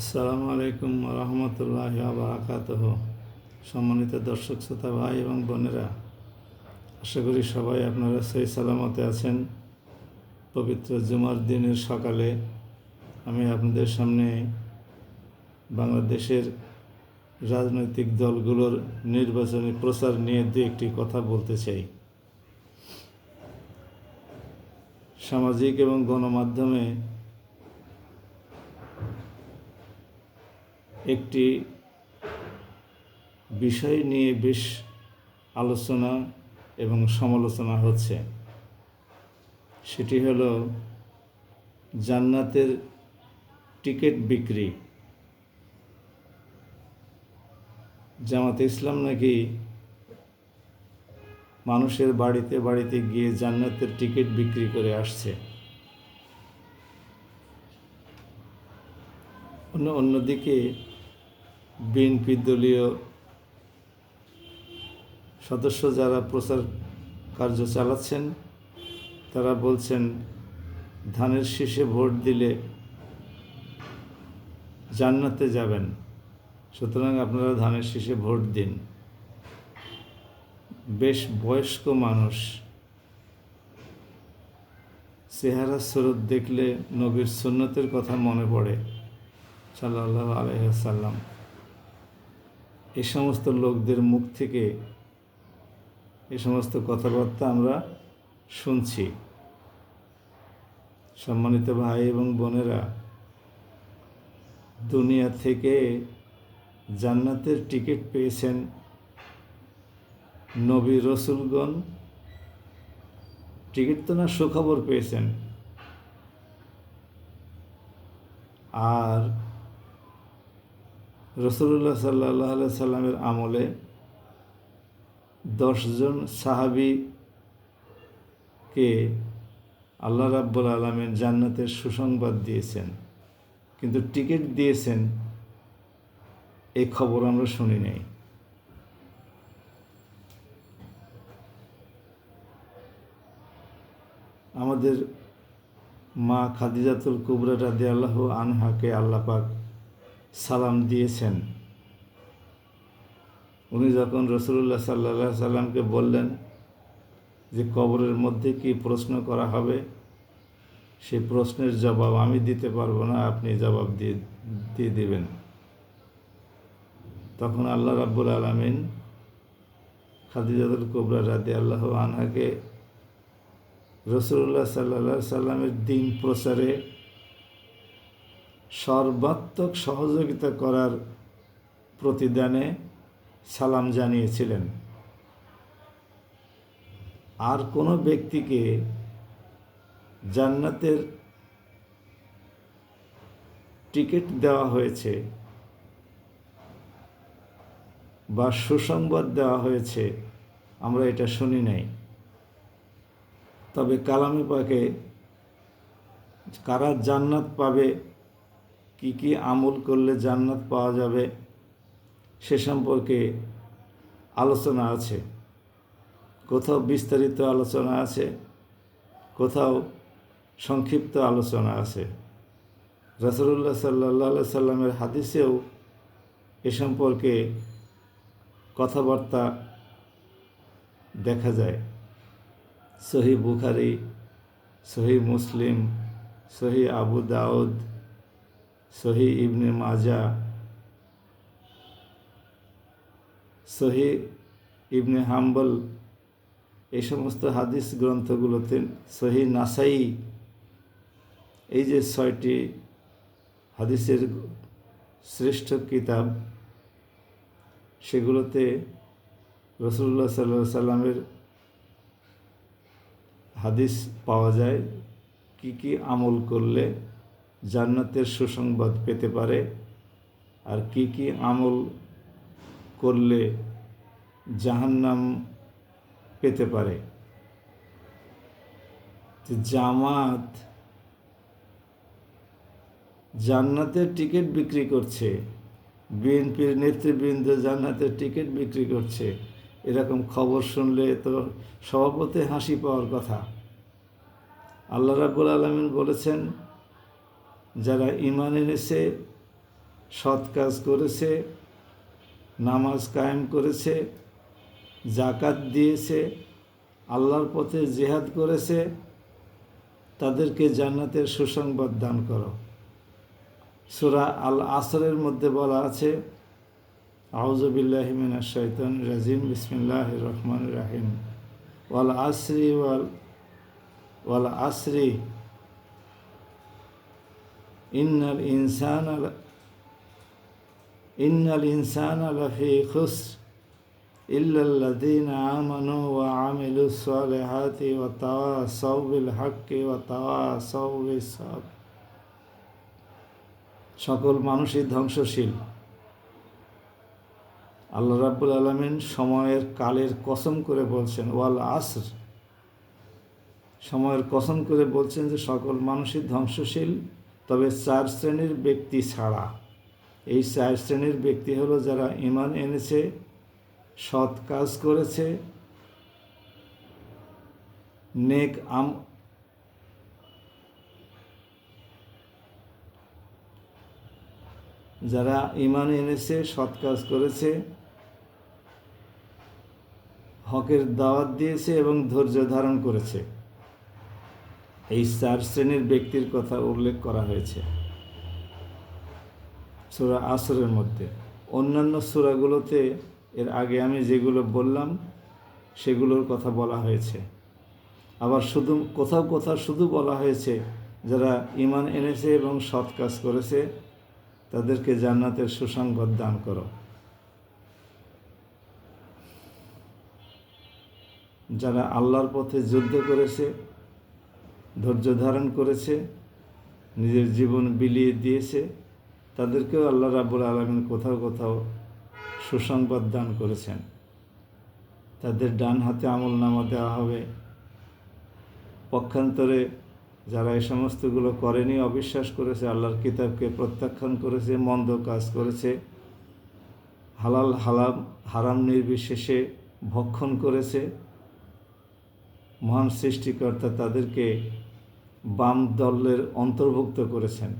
আসসালামু আলাইকুম রহমতুল্লাহ বারাকাত সম্মানিত দর্শক, শ্রোতা, ভাই এবং বোনেরা, আশা করি সবাই আপনারা সেই সালামতে আছেন। পবিত্র জুমার দিনের সকালে আমি আপনাদের সামনে বাংলাদেশের রাজনৈতিক দলগুলোর নির্বাচনী প্রচার নিয়ে দু একটি কথা বলতে চাই। সামাজিক এবং গণমাধ্যমে একটি বিষয় নিয়ে বেশ আলোচনা এবং সমালোচনা হচ্ছে। সেটি হলো জান্নাতের টিকিট বিক্রি। জামাতে ইসলাম নাকি মানুষের বাড়িতে বাড়িতে গিয়ে জান্নাতের টিকিট বিক্রি করে আসছে। অন্য অন্যদিকে বিএনপি দলীয় সদস্য যারা প্রচার কার্য চালাচ্ছেন, তারা বলছেন, ধানের শীষে ভোট দিলে জান্নাতে যাবেন। সুতরাং আপনারা ধানের শীষে ভোট দিন। বেশ বয়স্ক মানুষ। চেহারা স্রোত দেখলে নবীর সুন্নতের কথা মনে পড়ে। সাল্লাহ আলহাম এই সমস্ত লোকদের মুখ থেকে এ সমস্ত কথাবার্তা আমরা শুনছি। সম্মানিত ভাই এবং বোনেরা, দুনিয়া থেকে জান্নাতের টিকিট পেয়েছেন নবী রসুলগণ। টিকিট তো না, সুখবর পেয়েছেন। আর রসুল্লাহ সাল্লাহ সাল্লামের আমলে দশজন সাহাবিকে আল্লাহ রাব্বুল আলমের জান্নাতের সুসংবাদ দিয়েছেন। কিন্তু টিকিট দিয়েছেন এই খবর আমরা শুনি নাই। আমাদের মা খাদিজাতুল কুবরা রাদি আল্লাহ আনহাকে আল্লাহ পাক সালাম দিয়েছেন। উনি যখন রসুল্লাহ সাল্লা সাল্লামকে বললেন যে কবরের মধ্যে কি প্রশ্ন করা হবে সেই প্রশ্নের জবাব আমি দিতে পারব না, আপনি জবাব দিয়ে দিয়ে দেবেন। তখন আল্লাহ রাব্বুল আলমিন খাদিজাতুল কুবরা রাদি আল্লাহ আনহাকে রসুল্লাহ সাল্লা সাল্লামের দিন প্রচারে সর্বাত্মক সহযোগিতা করার প্রতিদানে সালাম জানিয়েছিলেন। আর কোনো ব্যক্তিকে জান্নাতের টিকিট দেওয়া হয়েছে বা সুসংবাদ দেওয়া হয়েছে, আমরা এটা শুনি নাই। তবে কালামে পাকে কারা জান্নাত পাবে কি কি আমল করলে জান্নাত পাওয়া যাবে সে সম্পর্কে আলোচনা আছে। কোথাও বিস্তারিত আলোচনা আছে, কোথাও সংক্ষিপ্ত আলোচনা আছে। রসুল্লাহ সাল্লা সাল্লামের হাদিসেও এ সম্পর্কে কথাবার্তা দেখা যায়। সহি বুখারি, সহি মুসলিম, সহি আবু দাউদ সহি ইবনে মাজা, সহি ইবনে হাম্বল, এই সমস্ত হাদিস গ্রন্থগুলোতে সহি নাসাই, এই যে ছয়টি হাদিসের শ্রেষ্ঠ কিতাব, সেগুলোতে রসুল্লাহ সাল্লা সাল্লামের হাদিস পাওয়া যায়, কি কি আমল করলে জান্নাতের সুসংবাদ পেতে পারে। আর কি কি আমল করলে জাহান্নাম পেতে পারে? জামাত জান্নাতের টিকিট বিক্রি করছে। বিএনপির নেতৃবৃন্দ জান্নাতের টিকিট বিক্রি করছে। এরকম খবর শুনলে তো সভাপতি হাসি পাওয়ার কথা। আল্লাহ রাবুল আলমিন বলেছেন যারা ইমান এনেছে, সৎ কাজ করেছে, নামাজ কায়েম করেছে জাকাত দিয়েছে, আল্লাহর পথে জেহাদ করেছে, তাদেরকে জান্নাতের সুসংবাদ দান করো। সুরা আল আসরের মধ্যে বলা আছে আউজবিল্লাহিমিন শৈতন রাজিম বিসমিল্লাহ রহমান রাহিম। ওয়াল আসরি ওয়াল ওয়াল আসরি ইন্নাল ইনসান ইন্নাল ইনসান লাফি খুস ইল্লাল্লাযীনা আমানু ওয়া আমিলুস সালিহাতি ওয়া তাওয়াসাউ বিল হাক্কি ওয়া তাওয়াসাউ বিস সাবর সকল মানুষই ধ্বংসশীল। আল্লাহ রাব্বুল আলমিন সময়ের কালের কসম করে বলছেন, ওয়াল আসর। সময়ের কসম করে বলছেন যে, সকল মানুষই ধ্বংসশীল। তবে চার শ্রেণির ব্যক্তি ছাড়া। এই চার শ্রেণির ব্যক্তি হলো যারা ইমান এনেছে, সৎ কাজ করেছে, নেক আম, যারা ইমান এনেছে, সৎ কাজ করেছে, হকের দাওয়াত দিয়েছে এবং ধৈর্য ধারণ করেছে। এই চার শ্রেণির ব্যক্তির কথা উল্লেখ করা হয়েছে। সুরা আসরের মধ্যে। অন্যান্য সুরাগুলোতে এর আগে আমি যেগুলো বললাম, সেগুলোর কথা বলা হয়েছে। আবার শুধু, কোথাও কোথাও শুধু বলা হয়েছে, যারা ইমান এনেছে এবং সৎ কাজ করেছে, তাদেরকে জান্নাতের সুসংবাদ দান করো। যারা আল্লাহর পথে যুদ্ধ করেছে ধৈর্য ধারণ করেছে, নিজের জীবন বিলিয়ে দিয়েছে। তাদেরকেও আল্লাহ রাবুল আলমিন কোথাও কোথাও সুসংবাদ দান করেছেন। তাদের ডান হাতে আমল নামা দেওয়া হবে। পক্ষান্তরে যারা এই সমস্তগুলো করেনি, অবিশ্বাস করেছে, আল্লাহর কিতাবকে প্রত্যাখ্যান করেছে, মন্দ কাজ করেছে, হালাল, হালাম, হারাম নির্বিশেষে ভক্ষণ করেছে, মহান সৃষ্টিকর্তা তাদেরকে বাম দলের অন্তর্ভুক্ত করেছেন।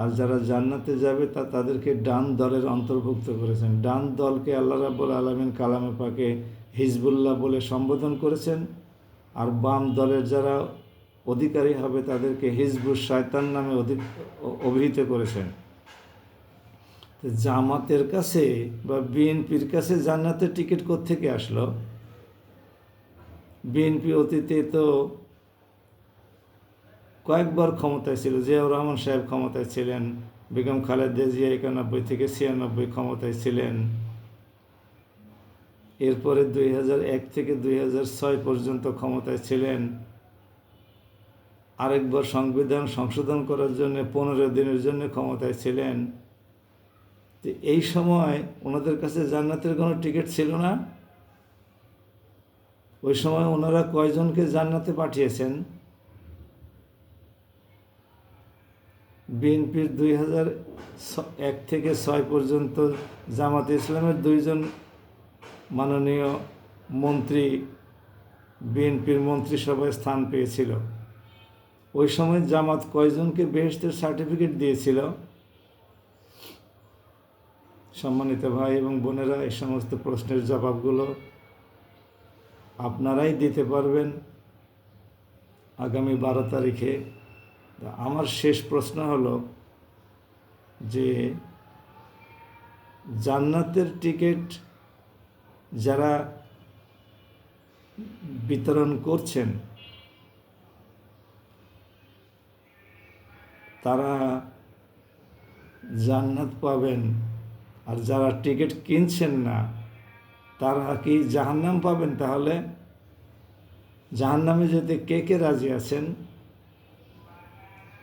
আর যারা জান্নাতে যাবে, তা তাদেরকে ডান দলের অন্তর্ভুক্ত করেছেন। ডান দলকে আল্লাহ রাব্বুল আলমিন কালামে পাকে হিজবুল্লাহ বলে সম্বোধন করেছেন। আর বাম দলের যারা অধিকারী হবে, তাদেরকে হিজবুল শয়তান নামে অধিক অভিহিত করেছেন। জামাতের কাছে বা বিএনপির কাছে জান্নাতের টিকিট থেকে আসলো? বিএনপি অতীতে তো কয়েকবার ক্ষমতায় ছিল, জিয়াউর রহমান সাহেব ক্ষমতায় ছিলেন, বেগম খালেদা জিয়া একানব্বই থেকে ছিয়ানব্বই ক্ষমতায় ছিলেন। এরপরে দুই এক থেকে দুই পর্যন্ত ক্ষমতায় ছিলেন। আরেকবার সংবিধান সংশোধন করার জন্য পনেরো দিনের জন্য ক্ষমতায় ছিলেন। তো এই সময় ওনাদের কাছে জান্নাতের কোনো টিকিট ছিল না? ওই সময় ওনারা কয়জনকে জান্নাতে পাঠিয়েছেন? বিএনপির দুই হাজার এক থেকে ছয় পর্যন্ত জামাতে ইসলামের দুইজন মাননীয় মন্ত্রী বিএনপির মন্ত্রিসভায় স্থান পেয়েছিল। ওই সময় জামাত কয়জনকে বেহেস্তের সার্টিফিকেট দিয়েছিল? সম্মানিত ভাই এবং বোনেরা, এই সমস্ত প্রশ্নের জবাবগুলো আপনারাই দিতে পারবেন আগামী বারো তারিখে। আমার শেষ প্রশ্ন হলো যে জান্নাতের টিকিট যারা বিতরণ করছেন, তারা জান্নাত পাবেন আর যারা টিকিট কিনছেন না, তারা কি জাহান্নাম পাবেন? তাহলে জাহান্নামে যেতে কে কে রাজি আছেন?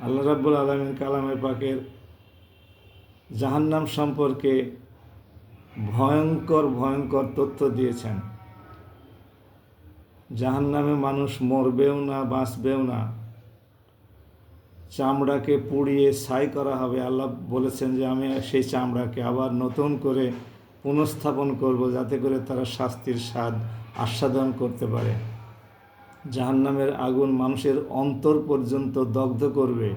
আল্লাহ রাব্বুল আলমিন কালামে পাকের জাহান্নাম সম্পর্কে ভয়ঙ্কর ভয়ঙ্কর তথ্য দিয়েছেন। জাহান্নামে মানুষ মরবেও না, বাঁচবেও না। চামড়াকে পুড়িয়ে ছাই করা হবে। আল্লাহ বলেছেন যে, আমি সেই চামড়াকে আবার নতুন করে পুনঃস্থাপন করব যাতে করে তারা শাস্তির স্বাদ আস্বাদন করতে পারে। জাহান্নামের আগুন মানুষের অন্তর পর্যন্ত দগ্ধ করবে।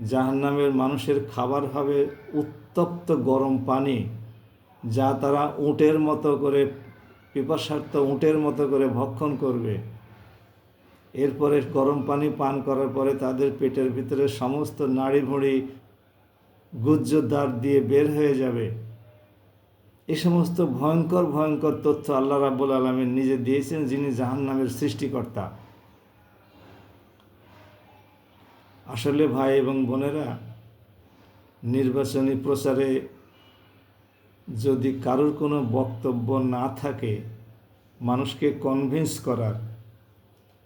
জাহান্নামের মানুষের খাবার হবে উত্তপ্ত গরম পানি, যা তারা উটের মতো করে, পিপাসার্থ উটের মতো করে ভক্ষণ করবে। এরপরে গরম পানি পান করার পরে তাদের পেটের ভিতরে সমস্ত নাড়ি ভুঁড়ি গুজ্জদার দিয়ে বের হয়ে যাবে। এই সমস্ত ভয়ঙ্কর ভয়ঙ্কর তথ্য আল্লাহ রাব্বুল আলমীর নিজে দিয়েছেন, যিনি জাহান্নামের সৃষ্টিকর্তা। আসলে ভাই এবং বোনেরা, নির্বাচনী প্রচারে যদি কারোর কোনো বক্তব্য না থাকে, মানুষকে কনভিন্স করার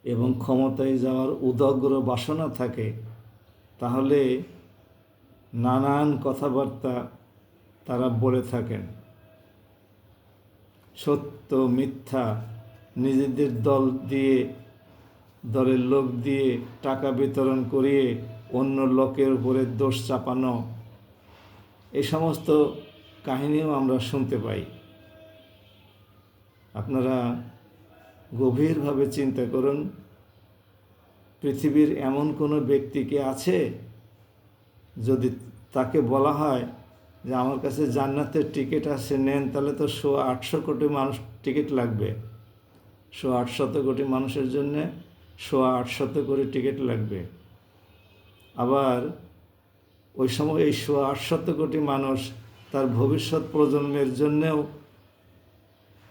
এবং ক্ষমতায় যাওয়ার উদগ্র বাসনা থাকে, তাহলে নানান কথাবার্তা তারা বলে থাকেন। সত্য, মিথ্যা, নিজেদের দল দিয়ে, দলের লোক দিয়ে টাকা বিতরণ করিয়ে অন্য লোকের উপরে দোষ চাপানো এই সমস্ত কাহিনীও আমরা শুনতে পাই। আপনারা গভীরভাবে চিন্তা করুন, পৃথিবীর এমন কোনো ব্যক্তি কি আছে যদি তাকে বলা হয় যে আমার কাছে জান্নাতের টিকিট আছে, নেন, তাহলে তো শো আটশো কোটি মানুষ টিকিট লাগবে। শো আটশত কোটি মানুষের জন্যে সোয়া আটশত কোটি টিকিট লাগবে। আবার ওই সময় এই সোয়া আটশত কোটি মানুষ তার ভবিষ্যৎ প্রজন্মের জন্যেও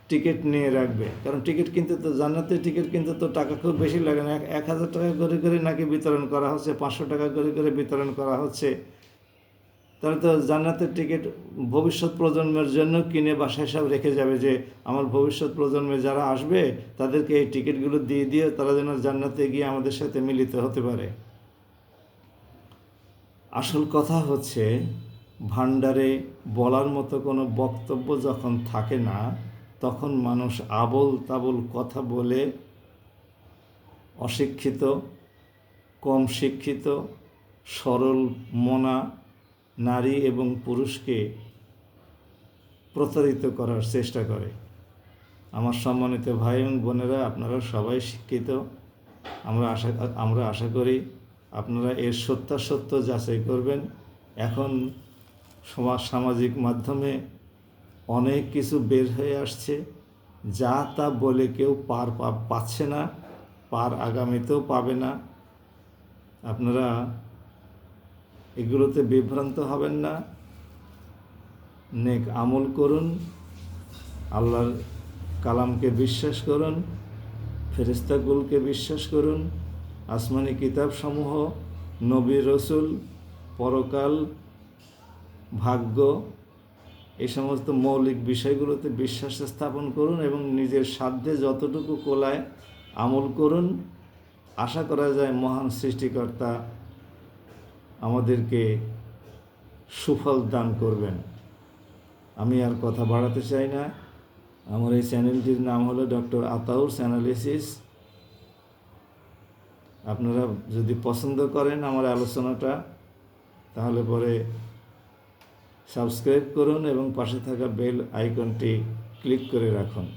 টিকিট নিয়ে রাখবে। কারণ টিকিট কিনতে তো, জান্নাতের টিকিট কিনতে তো টাকা খুব বেশি লাগে না। এক হাজার টাকা করে করে নাকি বিতরণ করা হচ্ছে, পাঁচশো টাকা করে করে বিতরণ করা হচ্ছে। তাহলে তো জান্নাতের টিকিট ভবিষ্যৎ প্রজন্মের জন্য কিনে বাসায় সব রেখে যাবে যে, আমার ভবিষ্যৎ প্রজন্মে যারা আসবে, তাদেরকে এই টিকিটগুলো দিয়ে দিয়ে তারা যেন জান্নাতে গিয়ে আমাদের সাথে মিলিত হতে পারে। আসল কথা হচ্ছে ভান্ডারে বলার মতো কোনো বক্তব্য যখন থাকে না, তখন মানুষ আবল তাবল কথা বলে অশিক্ষিত, কম শিক্ষিত, সরল, মনা নারী এবং পুরুষকে প্রতারিত করার চেষ্টা করে। আমার সম্মানিত ভাই এবং বোনেরা, আপনারা সবাই শিক্ষিত। আমরা আশা আমরা আশা করি আপনারা এর সত্যাসত্য যাচাই করবেন। এখন সমাজ সামাজিক মাধ্যমে অনেক কিছু বের হয়ে আসছে। যা তা বলে কেউ পার পাচ্ছে না, পার আগামীতেও পাবে না। আপনারা এগুলোতে বিভ্রান্ত হবেন না। নেক আমল করুন। আল্লাহর কালামকে বিশ্বাস করুন। ফেরিস্তাগুলকে বিশ্বাস করুন। আসমানি কিতাবসমূহ, নবী রসুল, পরকাল, ভাগ্য, এই সমস্ত মৌলিক বিষয়গুলোতে বিশ্বাস স্থাপন করুন এবং নিজের সাধ্যে যতটুকু কোলায় আমল করুন, আশা করা যায় মহান সৃষ্টিকর্তা আমাদেরকে সুফল দান করবেন। আমি আর কথা বাড়াতে চাই না। আমার এই চ্যানেলটির নাম হলো ডক্টর আতাউর অ্যানালিসিস। আপনারা যদি পছন্দ করেন আমার আলোচনাটা, তাহলে পরে সাবস্ক্রাইব করুন এবং পাশে থাকা বেল আইকনটি ক্লিক করে রাখুন।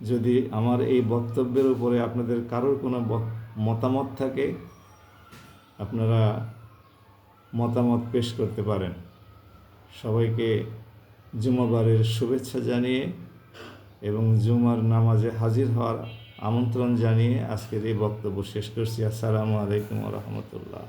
যদি আমার এই বক্তব্যের উপরে আপনাদের কারোর কোনো মতামত থাকে আপনারা মতামত পেশ করতে পারেন। সবাইকে জুমাবারের শুভেচ্ছা জানিয়ে এবং জুমার নামাজে হাজির হওয়ার আমন্ত্রণ জানিয়ে আজকের এই বক্তব্য শেষ করছি। আসসালামু আলাইকুম রহমতুল্লাহ।